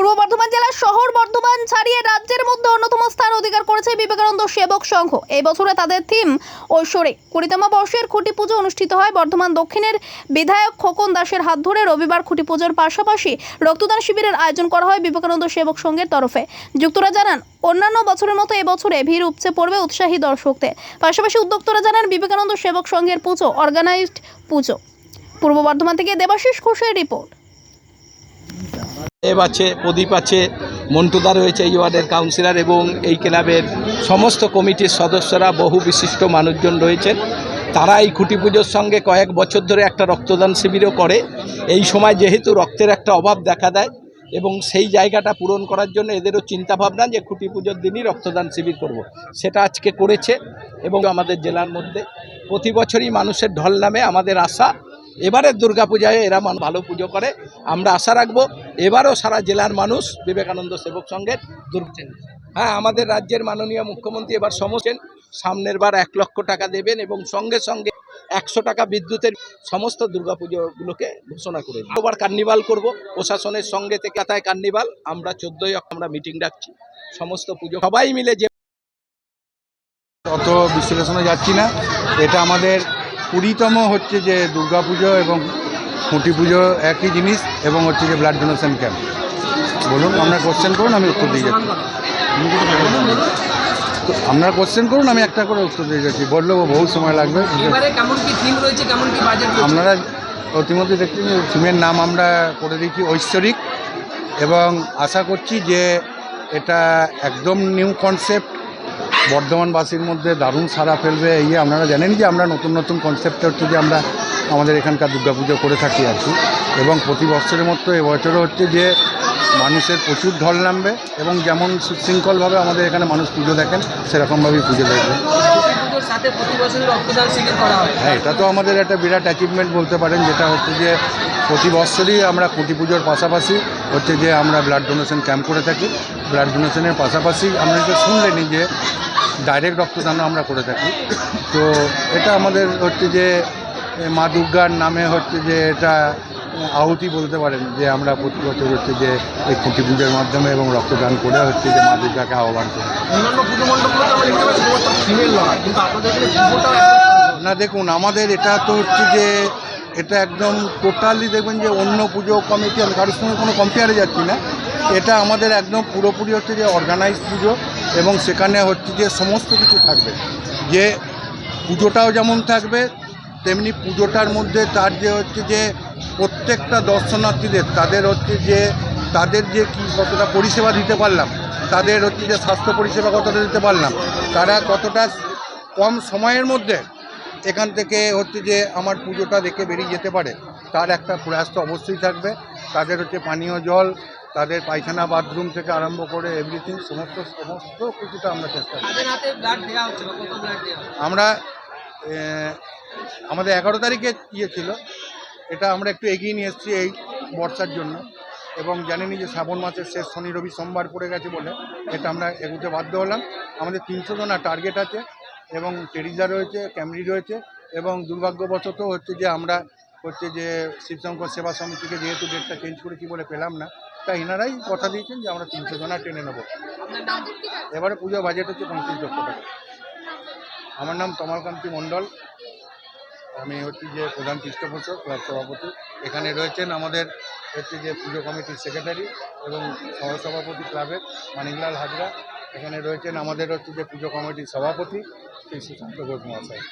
পূর্ব বর্ধমান জেলার শহর বর্ধমান ছাড়িয়ে রাজ্যের মধ্যে অন্যতম স্থান অধিকার করেছে বিবেকানন্দ সেবক সংঘ। এই বছরে তাদের থিম ঐশ্বরে কুড়িতম বর্ষের খুঁটি পুজো অনুষ্ঠিত হয় বর্ধমান দক্ষিণের বিধায়ক খোকন দাসের হাত ধরে রবিবার খুঁটি পুজোর পাশাপাশি রক্তদান শিবিরের আয়োজন করা হয় বিবেকানন্দ সেবক সংঘের তরফে। যুক্তরা জানান, অন্যান্য বছরের মতো এবছরে ভিড় উপচে পড়বে উৎসাহী দর্শকদের। পাশাপাশি উদ্যোক্তরা জানান, বিবেকানন্দ সেবক সংঘের পুজো অর্গানাইজড পুজো। পূর্ব বর্ধমান থেকে দেবাশিস ঘোষের রিপোর্ট। দেব আছে, প্রদীপ আছে, মন্টুদা রয়েছে এই ওয়ার্ডের কাউন্সিলর এবং এই ক্লাবের সমস্ত কমিটির সদস্যরা বহু বিশিষ্ট মানুষজন রয়েছেন। তারা এই খুঁটি পুজোর সঙ্গে কয়েক বছর ধরে একটা রক্তদান শিবিরও করে। এই সময় যেহেতু রক্তের একটা অভাব দেখা দেয় এবং সেই জায়গাটা পূরণ করার জন্য এদেরও চিন্তাভাবনা যে খুঁটি পুজোর দিনই রক্তদান শিবির করব। সেটা আজকে করেছে এবং আমাদের জেলার মধ্যে প্রতি বছরই মানুষের ঢল নামে আমাদের আশা। এবারের দুর্গাপূজায় এরা মান ভালো পুজো করে। আমরা আশা রাখব এবারও সারা জেলার মানুষ বিবেকানন্দ সেবক সংঘের দুর্গছেন হ্যাঁ আমাদের রাজ্যের মাননীয় মুখ্যমন্ত্রী এবার সমস্যেন সামনের বার এক লক্ষ টাকা দেবেন এবং সঙ্গে সঙ্গে একশো টাকা বিদ্যুতের সমস্ত দুর্গাপুজোগুলোকে ঘোষণা করে দিন। আবার কার্নিভাল করব, প্রশাসনের সঙ্গে থেকে কাতায় কার্নিভাল। আমরা চোদ্দোই আমরা মিটিং ডাকছি, সমস্ত পুজো। সবাই মিলে যে অত বিশ্লেষণে যাচ্ছি না। এটা আমাদের কুড়িতম হচ্ছে যে দুর্গাপুজো এবং খুঁটি পুজো একই জিনিস এবং হচ্ছে যে ব্লাড ডোনেশন ক্যাম্প বলুন আপনার কোশ্চেন করুন আমি উত্তর দিয়ে যাচ্ছি। তো আপনারা কোশ্চেন করুন আমি একটা করে উত্তর দিয়ে যাচ্ছি। বললেও বহু সময় লাগবে। আপনারা প্রতিমধ্যে দেখছেন যে থিমের নাম আমরা করে দিয়েছি ঐশ্বরিক। এবং আশা করছি যে এটা একদম নিউ কনসেপ্ট বর্ধমানবাসীর মধ্যে দারুণ সাড়া ফেলবে। এই আপনারা জানেন যে আমরা নতুন নতুন কনসেপ্টে হচ্ছে যে আমরা আমাদের এখানকার দুর্গাপুজো করে থাকি আর কি। এবং প্রতি বছরের মতো এবছরও হচ্ছে যে মানুষের প্রচুর ঢল নামবে এবং যেমন সুশৃঙ্খলভাবে আমাদের এখানে মানুষ পুজো দেখেন সেরকমভাবেই পুজো দেখবে। হয়। হ্যাঁ এটা তো আমাদের একটা বিরাট অ্যাচিভমেন্ট বলতে পারেন যেটা হচ্ছে যে প্রতি বছরই আমরা কোটি পুজোর পাশাপাশি হচ্ছে যে আমরা ব্লাড ডোনেশন ক্যাম্প করে থাকি। ব্লাড ডোনেশনের পাশাপাশি আমরা যে শুনলেনি যে ডাইরেক্ট রক্তদানও আমরা করে থাকি। তো এটা আমাদের হচ্ছে যে মা দুর্গার নামে হচ্ছে যে এটা আহুতি বলতে পারেন যে আমরা প্রতি বছর হচ্ছে যে এই খুঁটি পুজোর মাধ্যমে এবং রক্তদান করে হচ্ছে যে মা দুর্গাকে আহ্বান করি। অন্যান্য পুজো মণ্ডপগুলোতে আমরা দেখতে পাচ্ছি শুধুমাত্র থিমের লড়াই কিন্তু আপনাদের এখানে পুজোটাও একদম না দেখুন আমাদের এটা তো হচ্ছে যে এটা একদম টোটালি দেখবেন যে অন্য পুজো কমিটি আমি কারোর সঙ্গে কোনো কম্পেয়ারে যাচ্ছি না। এটা আমাদের একদম পুরোপুরি হচ্ছে যে অর্গানাইজ পুজো এবং সেখানে হচ্ছে যে সমস্ত কিছু থাকবে। যে পুজোটাও যেমন থাকবে তেমনি পুজোটার মধ্যে তার যে হচ্ছে যে প্রত্যেকটা দর্শনার্থীদের তাদের হচ্ছে যে তাদের যে কী কতটা পরিষেবা দিতে পারলাম তাদের হচ্ছে যে স্বাস্থ্য পরিষেবা কতটা দিতে পারলাম তারা কতটা কম সময়ের মধ্যে এখান থেকে হচ্ছে যে আমার পুজোটা দেখে বেরিয়ে যেতে পারে তার একটা প্রয়াস তো অবশ্যই থাকবে। তাদের হচ্ছে পানীয় জল তাদের পায়খানা বাথরুম থেকে আরম্ভ করে এভরিথিং সমস্ত সমস্ত কিছুটা আমরা চেষ্টা করি। আমরা আমাদের এগারো তারিখে ইয়ে ছিল। এটা আমরা একটু এগিয়ে নিয়ে এসেছি এই বর্ষার জন্য। এবং জানেনি যে শ্রাবণ মাসের শেষ শনি রবি সোমবার পড়ে গেছে বলে। এটা আমরা এগুতে বাধ্য হলাম। আমাদের তিনশো জনা টার্গেট আছে এবং টেরিজা রয়েছে ক্যামরি রয়েছে এবং দুর্ভাগ্যবশত হচ্ছে যে আমরা হচ্ছে যে শিবশঙ্কর সেবা সমিতিকে যেহেতু ডেটটা চেঞ্জ করেছি বলে পেলাম না তাই এনারাই কথা দিয়েছেন যে আমরা তিনশো জনা টেনে নেব। এবারে পুজো বাজেট হচ্ছে পঁয়ত্রিশ লক্ষ টাকা। আমার নাম তমালকান্তি মণ্ডল। আমি হচ্ছি যে প্রধান পৃষ্ঠপোষক, ক্লাব সভাপতি। এখানে রয়েছেন আমাদের হচ্ছে যে পুজো কমিটির সেক্রেটারি এবং সহসভাপতি ক্লাবের মানিকলাল হাজরা। এখানে রয়েছেন আমাদের হচ্ছে যে পুজো কমিটির সভাপতি, শ্রী সুশান্ত ঘোষ মহাশয়।